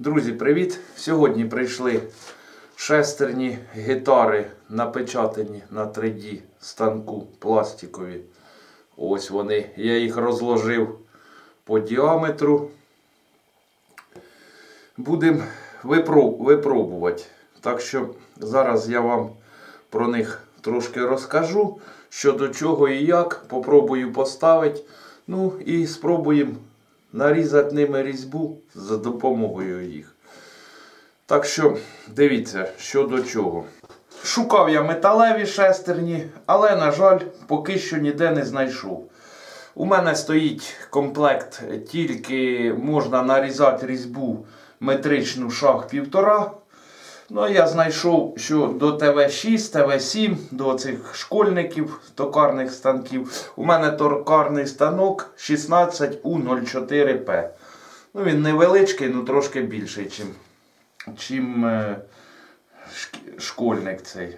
Друзі, привіт! Сьогодні прийшли шестерні гітари напечатані на 3D станку пластикові. Ось вони. Я їх розложив по діаметру. Будемо випробувати. Так що зараз я вам про них трошки розкажу, що до чого і як. Попробую поставити. Ну і спробуємо нарізати ними різьбу за допомогою їх. Так що дивіться, що до чого. Шукав я металеві шестерні, але, на жаль, поки що ніде не знайшов. У мене стоїть комплект, тільки можна нарізати різьбу метричну шаг півтора. Ну, я знайшов, що до ТВ6, ТВ7, до цих школьників токарних станків. У мене токарний станок 16У04П. Ну, він невеличкий, ну трошки більший, чим, чим е, школьник цей.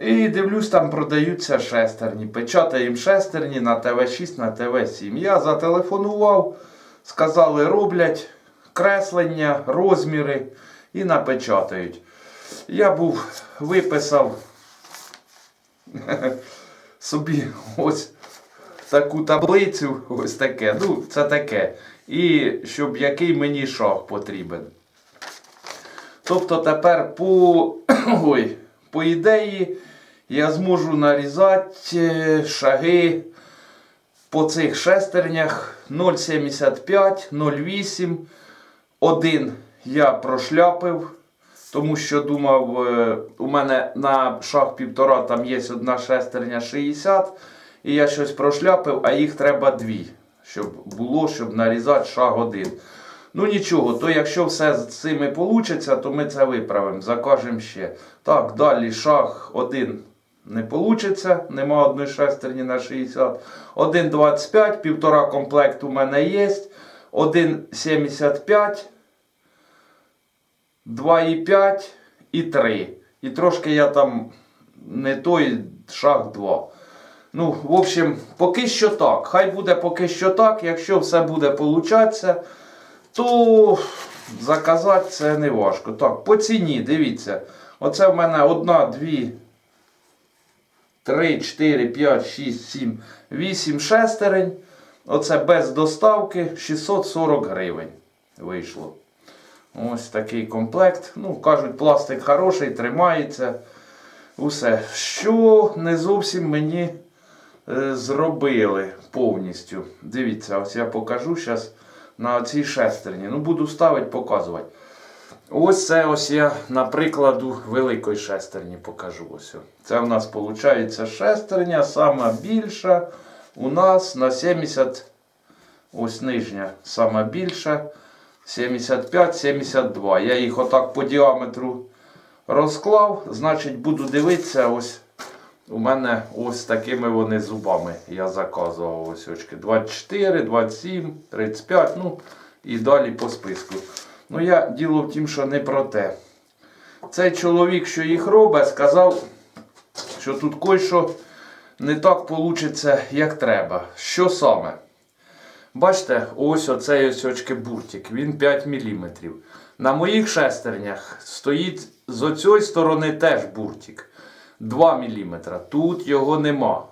І дивлюсь, там продаються шестерні. Печатаємо шестерні на ТВ6, на ТВ7. Я зателефонував, сказали, роблять креслення, розміри і напечатають. Я був виписав собі ось таку таблицю, ось таке. Ну, це таке. І щоб який мені шаг потрібен. Тобто тепер по, ой, по ідеї я зможу нарізати е, шаги по цих шестернях 0,75, 0,8. Один я прошляпив, тому що думав, е, у мене на шаг півтора там є одна шестерня 60, і я щось прошляпив, а їх треба дві, щоб було, щоб нарізати шаг один. Ну нічого, то якщо все з цими вийде, то ми це виправимо, закажемо ще. Так, далі шаг один не вийде, нема одної шестерні на 60. 1,25, півтора комплект у мене є. 1,75. 2,5 і 3. І трошки я там не той шаг 2. Ну, в общем, поки що так. Хай буде поки що так. Якщо все буде получатися, то заказати це не важко. Так, по ціні, дивіться. Оце в мене одна, дві, 3, 4, 5, 6, 7, 8 шестерень. Оце без доставки 640 гривень вийшло. Ось такий комплект. Ну, кажуть, пластик хороший, тримається. Усе. Що не зовсім мені е, зробили повністю. Дивіться, ось я покажу зараз на цій шестерні. Ну, буду ставити, показувати. Ось це ось я на прикладу великої шестерні покажу. Ось. Це у нас виходить шестерня, сама більша. У нас на 70, ось нижня, сама більша. 75-72. Я їх отак по діаметру розклав. Значить, буду дивитися, ось у мене ось такими вони зубами. Я заказував ось очки. 24, 27, 35, ну і далі по списку. Ну, я діло в тім, що не про те. Цей чоловік, що їх робить, сказав, що тут кое-що не так вийде, як треба. Що саме? Бачите, ось оцей ось очки буртик, він 5 мм. На моїх шестернях стоїть з оцієї сторони теж буртик 2 мм. Тут його нема.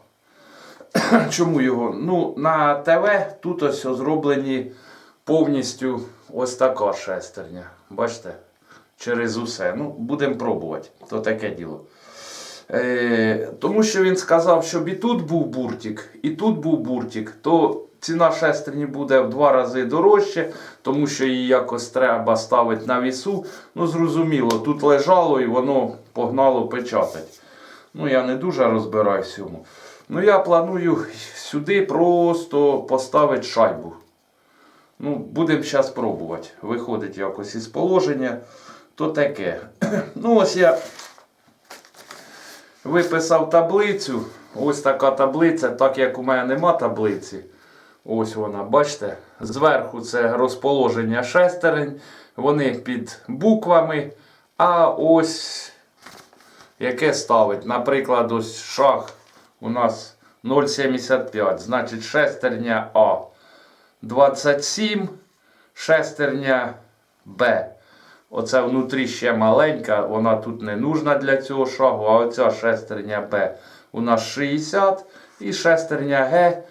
Чому його? Ну, на ТВ тут ось зроблені повністю ось така шестерня. Бачите? Через усе. Ну, будемо пробувати. То таке діло. Е, тому що він сказав, щоб і тут був буртик, і тут був буртик, то ціна шестерні буде в два рази дорожче, тому що її якось треба ставити на вісу. Ну, зрозуміло, тут лежало і воно погнало печатати. Ну, я не дуже розбираюсь в цьому. Ну, я планую сюди просто поставити шайбу. Ну, будемо зараз пробувати. Виходить якось із положення. То таке. Ну, ось я виписав таблицю. Ось така таблиця, так як у мене нема таблиці. Ось вона, бачите? Зверху це розположення шестерень. Вони під буквами. А ось яке ставить. Наприклад, ось шаг у нас 0,75. Значить, шестерня А 27, шестерня Б. Оце внутрі ще маленька, вона тут не нужна для цього шагу, а оця шестерня Б у нас 60 і шестерня Г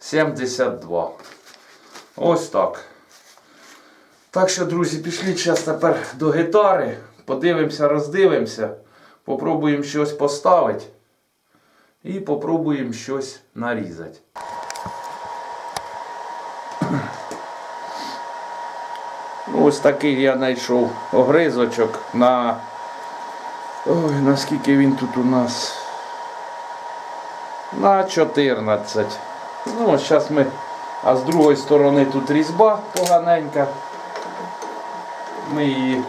72. Ось так. Так що, друзі, пішли зараз тепер до гітари. Подивимося, роздивимося. Попробуємо щось поставити. І попробуємо щось нарізати. Ось такий я знайшов огризочок на. Ой, наскільки він тут у нас? На 14. Ну, зараз ми. А з другої сторони тут різьба поганенька. Ми її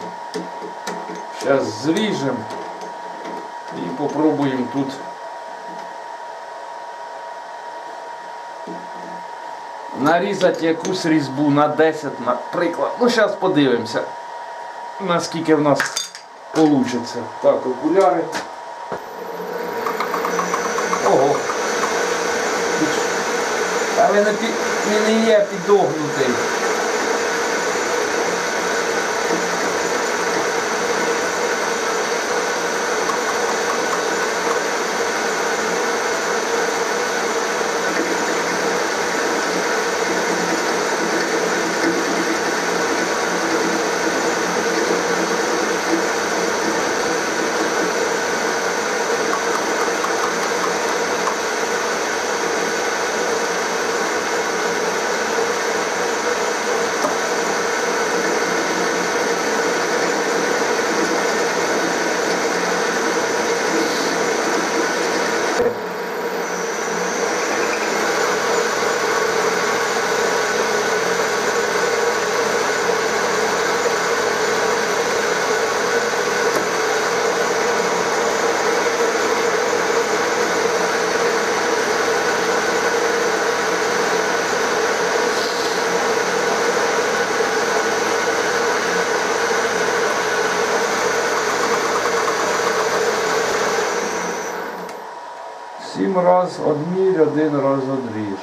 зараз зріжемо і попробуємо тут. Нарізати якусь різьбу на 10, наприклад. Ну, зараз подивимося, наскільки в нас вийде. Так, окуляри. А він не, не є підогнутий. Сім раз одмірь, один раз одріж.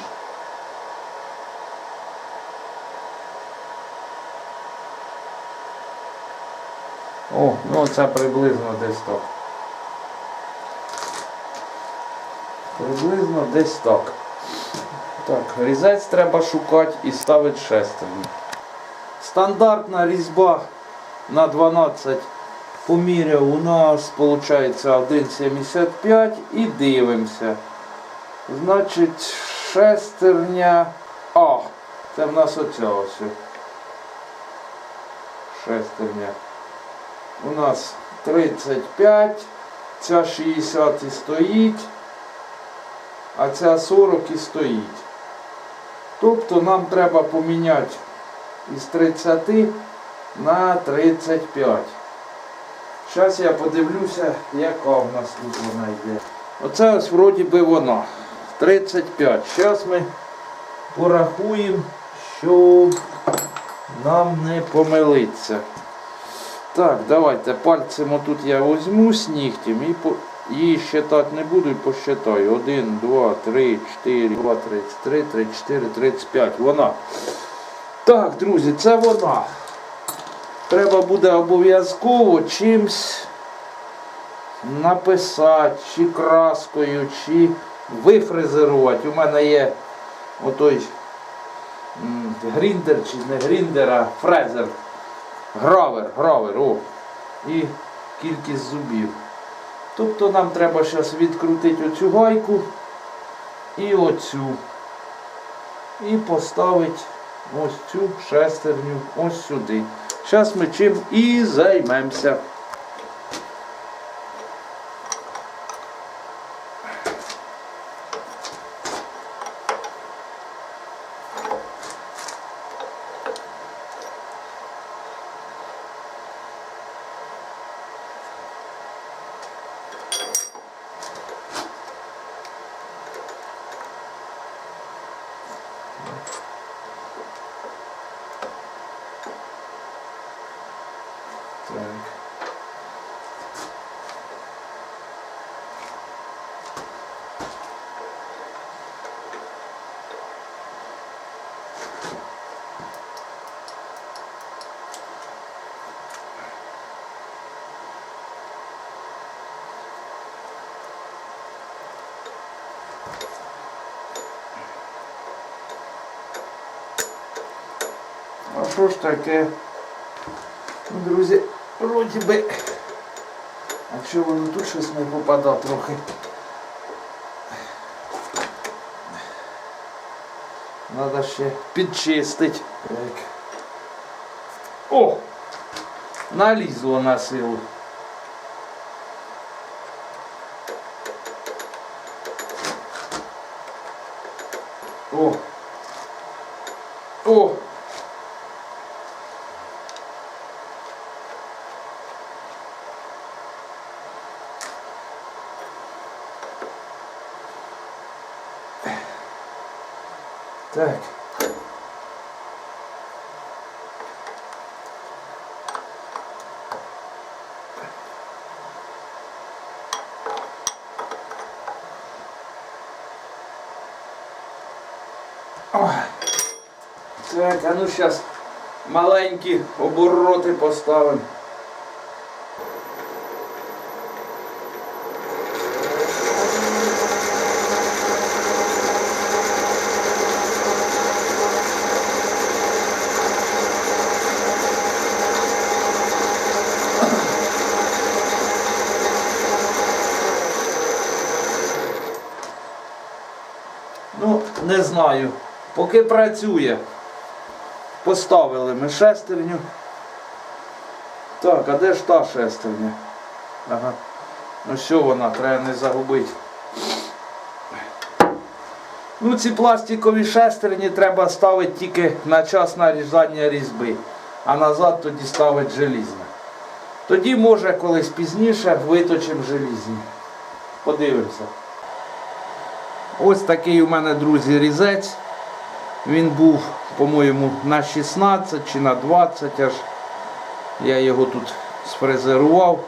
О, ну це приблизно десь так. Приблизно десь так. Так, різець треба шукати і ставити шестерню. Стандартна різьба на 12 поміряв у нас виходить 1,75 і дивимося. Значить, шестерня. А, це в нас оця ось. Шестерня. У нас 35, ця 60 і стоїть, а ця 40 і стоїть. Тобто нам треба поміняти із 30 на 35. Зараз я подивлюся, яка в нас тут вона йде. Оце ось вроді би вона. 35. Зараз ми порахуємо, щоб нам не помилитися. Так, давайте пальцем отут я візьму з нігтем і по... її считати не буду і посчитаю. 1, 2, 3, 4, 2, 33, 34, 35. Вона. Так, друзі, це вона. Треба буде обов'язково чимсь написати, чи краскою, чи вифрезерувати. У мене є отой гріндер чи не гріндер, а фрезер. Гравер, гравер, о. І кількість зубів. Тобто нам треба зараз відкрутити оцю гайку і оцю. І поставити ось цю шестерню ось сюди. Зараз ми чим і займемося. справи. А що ж таке, ну, друзі? Вроді би. Якщо воно тут щось не попадає трохи. Надо ще підчистити. Так. О! Налізло на силу. О! Так. Ой. Так, а ну зараз маленькі обороти поставимо. Ну, не знаю. Поки працює. Поставили ми шестерню. Так, а де ж та шестерня? Ага. Ну що вона, треба не загубити. Ну, ці пластикові шестерні треба ставити тільки на час нарізання різьби, а назад тоді ставить желізне. Тоді може колись пізніше виточимо желізні. Подивимося. Ось такий у мене, друзі, різець. Він був, по-моєму, на 16 чи на 20 аж. Я його тут сфрезерував,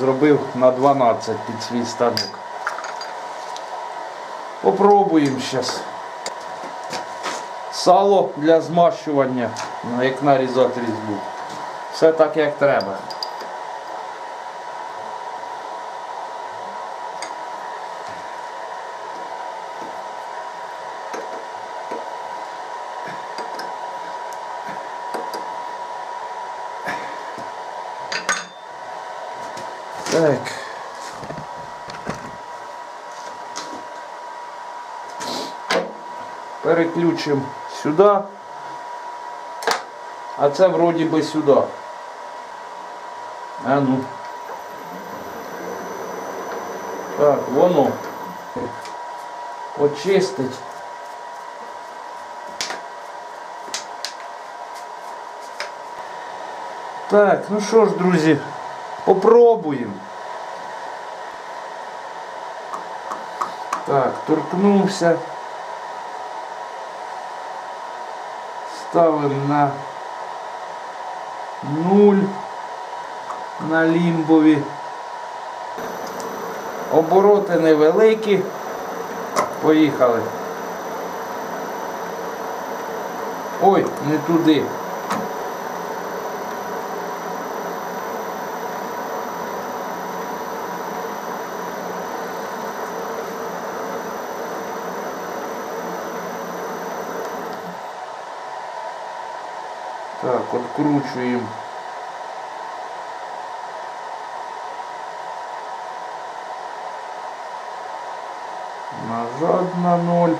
зробив на 12 під свій станок. Попробуємо зараз. Сало для змащування, як нарізати різьбу. Все так як треба. Так. Переключимо сюди. А це вроді би сюди. А ну. Так, воно. Очистить. Так, ну що ж, друзі, попробуємо. Так, торкнувся. Ставимо на нуль на лімбові. Обороти невеликі. Поїхали. Ой, не туди. Так, откручуємо. Назад на ноль.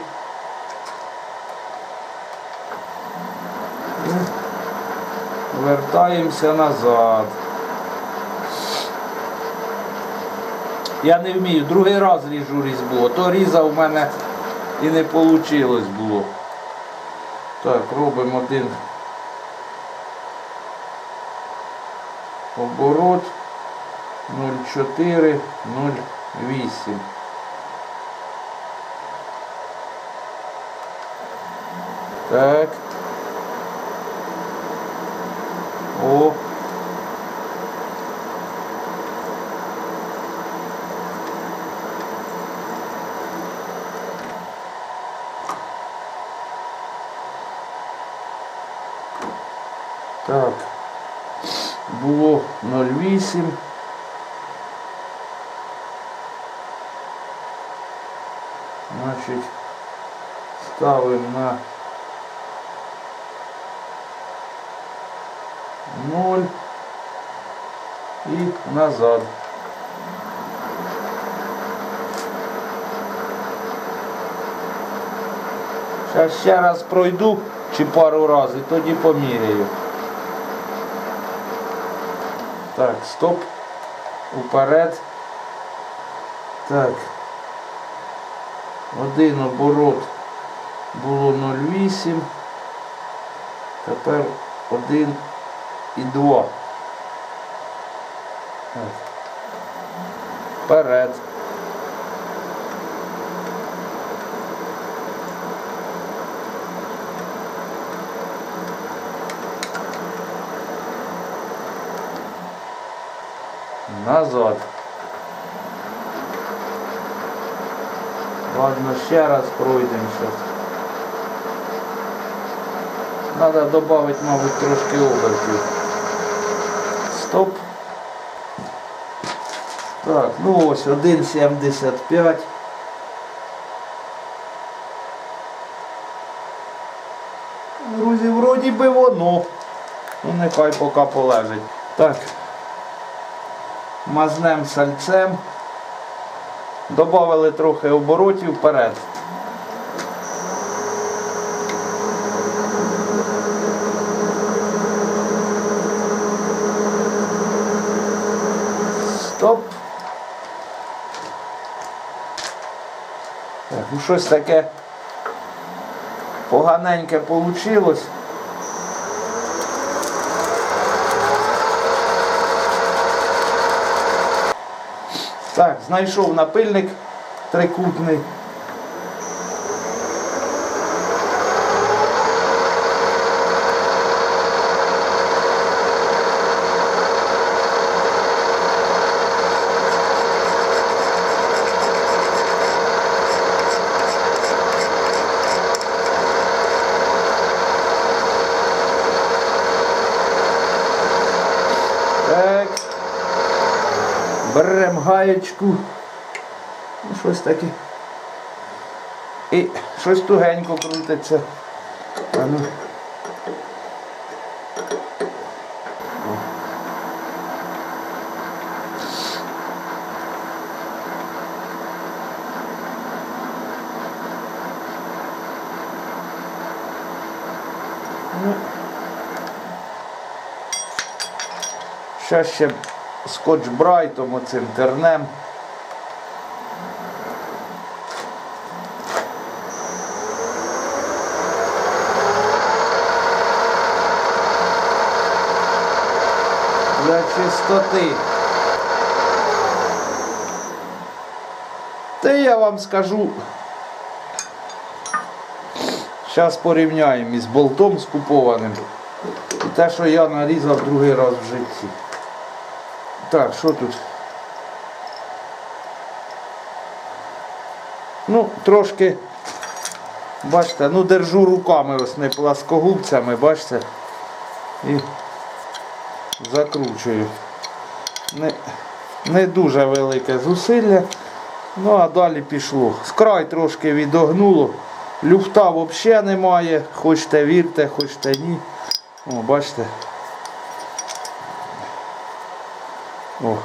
Вертаємося назад. Я не вмію, другий раз ріжу різьбу, а то різа в мене і не вийшло було. Так, робимо один оборот 0,4, 0,8. Так. О. Так. Було 0,8. Значить, ставимо на Ноль. І назад. Зараз ще раз пройду чи пару разів, тоді поміряю. Так, стоп. Уперед. Так. Один оборот було 0,8. Тепер 1 і 2. Вперед. Назад. Ладно, ще раз пройдемо сейчас. Надо добавить, мабуть, трошки обертів. Стоп. Так, ну ось 1,75. Друзі, вроді би воно. Ну нехай поки полежить. Так. Мазнем сальцем. Добавили трохи оборотів вперед. Стоп. Щось таке поганеньке вийшло. Так, знайшов напильник трикутний. Так. Беремо гаєчку. Ну, щось таке. І щось тугенько крутиться. А ну. Ну. Ще скотч брайтом оцим тернем. Для чистоти. Та я вам скажу. Зараз порівняємо із болтом скупованим. І те, що я нарізав другий раз в житті. Так, що тут? Ну, трошки, бачите, ну держу руками, ось не пласкогубцями, бачите. І закручую. Не, не дуже велике зусилля. Ну а далі пішло. З край трошки відогнуло. Люфта взагалі немає. Хочете вірте, хочете ні. О, бачите. О.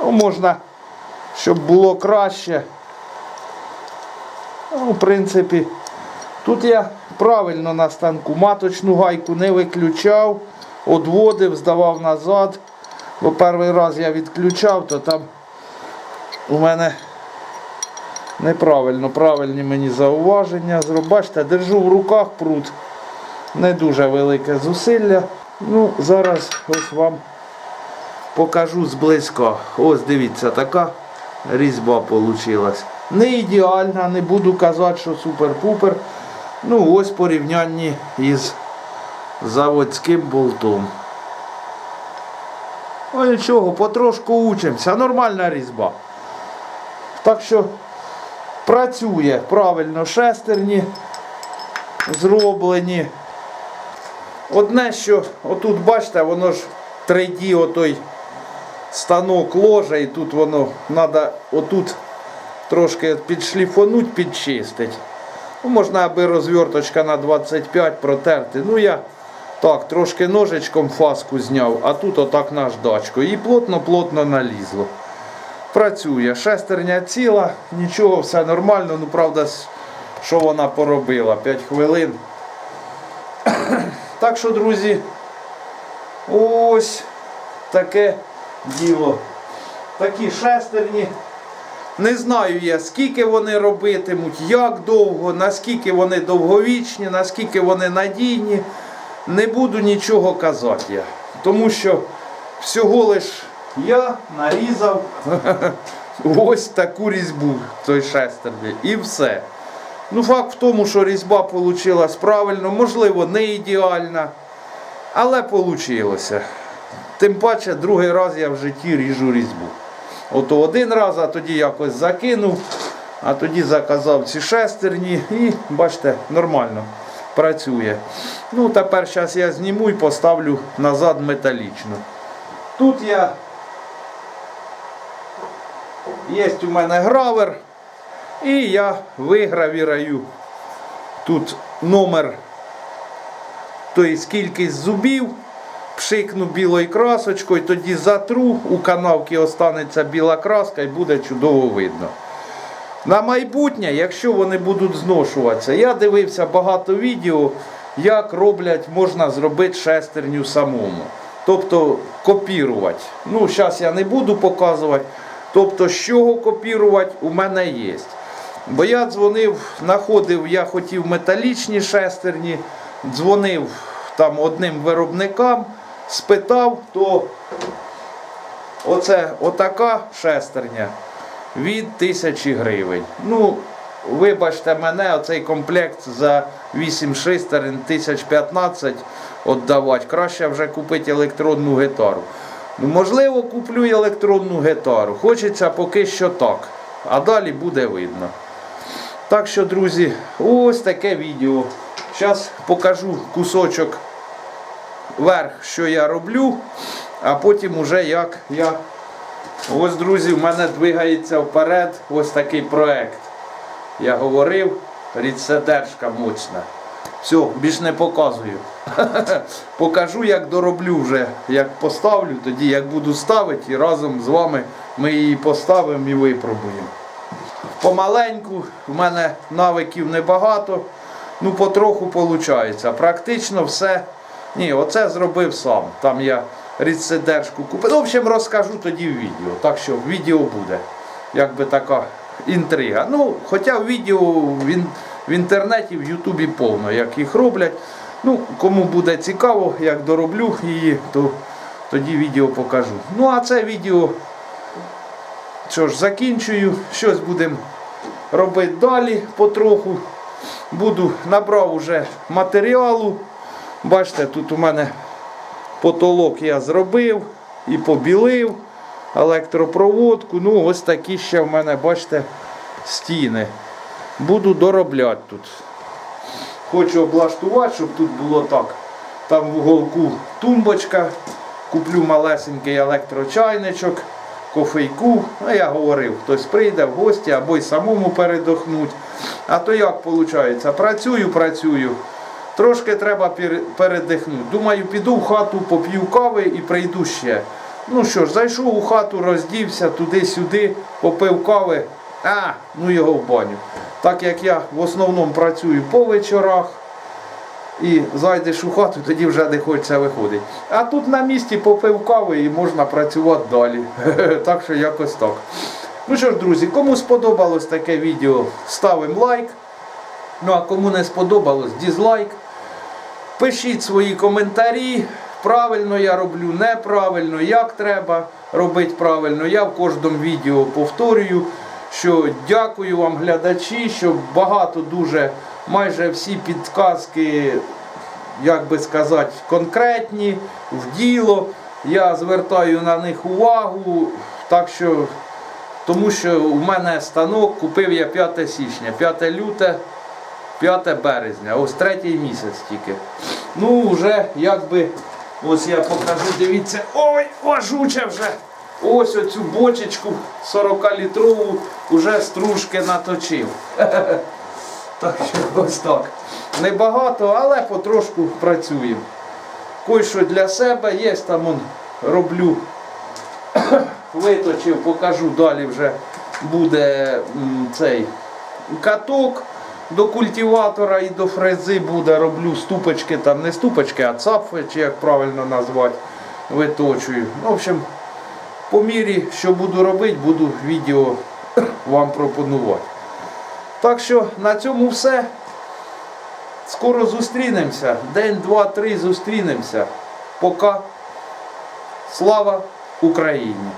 Ну, можна, щоб було краще. Ну, в принципі, тут я правильно на станку маточну гайку не виключав, одводив, здавав назад. Бо перший раз я відключав, то там у мене неправильно, правильні мені зауваження. Бачите, держу в руках прут не дуже велике зусилля. Ну, зараз ось вам покажу зблизька. Ось дивіться, така різьба вийшла. Не ідеальна, не буду казати, що супер-пупер. Ну, ось порівнянні із заводським болтом. Ну нічого, потрошку учимося. Нормальна різьба. Так що працює правильно шестерні зроблені. Одне, що отут, бачите, воно ж 3D отой станок ложа, і тут воно треба отут трошки підшліфонуть, підчистити. Ну, можна аби розверточка на 25 протерти. Ну я так, трошки ножичком фаску зняв, а тут отак наждачкою. І плотно-плотно налізло. Працює. Шестерня ціла, нічого, все нормально. Ну, правда, що вона поробила? 5 хвилин. Так що, друзі, ось таке діло. Такі шестерні. Не знаю я, скільки вони робитимуть, як довго, наскільки вони довговічні, наскільки вони надійні. Не буду нічого казати я. Тому що всього лиш я нарізав ось таку різьбу той шестерні. І все. Ну, факт в тому, що різьба вийшла правильно, можливо, не ідеальна, але вийшло. Тим паче, другий раз я в житті ріжу різьбу. Ото один раз, а тоді якось закинув, а тоді заказав ці шестерні і, бачите, нормально працює. Ну, тепер зараз я зніму і поставлю назад металічну. Тут я є у мене гравер, і я вигравіраю тут номер, тобто кількість зубів, пшикну білою красочкою, тоді затру, у канавці останеться біла краска і буде чудово видно. На майбутнє, якщо вони будуть зношуватися, я дивився багато відео, як роблять, можна зробити шестерню самому. Тобто копірувати. Ну, зараз я не буду показувати. Тобто, з чого копірувати, у мене є. Бо я дзвонив, знаходив, я хотів металічні шестерні, дзвонив там одним виробникам, спитав, то оце отака шестерня від тисячі гривень. Ну, вибачте мене, оцей комплект за 8 шестерень 1015 віддавати. Краще вже купити електронну гітару. Ну, можливо, куплю електронну гітару. Хочеться поки що так. А далі буде видно. Так що, друзі, ось таке відео. Зараз покажу кусочок верх, що я роблю, а потім уже як я. Ось, друзі, в мене двигається вперед ось такий проект. Я говорив, рідседержка моцна. Все, більш не показую. Покажу, як дороблю вже, як поставлю, тоді як буду ставити, і разом з вами ми її поставимо і випробуємо. Помаленьку, в мене навиків небагато, ну потроху виходить. Практично все. Ні, оце зробив сам. Там я рідседержку купив. Ну, в общем, розкажу тоді в відео. Так що відео буде. Якби така інтрига. Ну, хоча в відео в, в інтернеті, в Ютубі повно, як їх роблять. Ну, кому буде цікаво, як дороблю її, то тоді відео покажу. Ну, а це відео що ж, закінчую. Щось будемо робити далі потроху. Буду набрав уже матеріалу. Бачите, тут у мене потолок я зробив і побілив електропроводку. Ну, ось такі ще в мене, бачите, стіни. Буду доробляти тут. Хочу облаштувати, щоб тут було так. Там в уголку тумбочка. Куплю малесенький електрочайничок, кофейку. Ну, я говорив, хтось прийде в гості або й самому передохнуть. А то як виходить? Працюю, працюю. Трошки треба передихнути. Думаю, піду в хату, поп'ю кави і прийду ще. Ну що ж, зайшов у хату, роздівся туди-сюди, попив кави. А, ну його в баню. Так як я в основному працюю по вечорах і зайдеш у хату, тоді вже не хочеться виходити. А тут на місці попив кави і можна працювати далі. Так що якось так. Ну що ж, друзі, кому сподобалось таке відео, ставимо лайк. Ну а кому не сподобалось, дізлайк. Пишіть свої коментарі. Правильно я роблю, неправильно, як треба робити правильно. Я в кожному відео повторюю, що дякую вам, глядачі, що багато дуже, майже всі підказки, як би сказати, конкретні, в діло. Я звертаю на них увагу. Так що, тому що у мене станок купив я 5 січня, 5 люте. 5 березня, ось третій місяць тільки. Ну, вже якби, ось я покажу, дивіться, ой, важуче вже. Ось оцю бочечку 40-літрову вже стружки наточив. Так що ось так. Небагато, але потрошку працюємо. Кой-що для себе є, там он роблю. Виточив, покажу далі вже буде цей каток до культиватора і до фрези буде. Роблю ступочки, там не ступочки, а цапфи, чи як правильно назвати, виточую. В общем, по мірі, що буду робити, буду відео вам пропонувати. Так що на цьому все. Скоро зустрінемося. День, два, три зустрінемося. Пока. Слава Україні!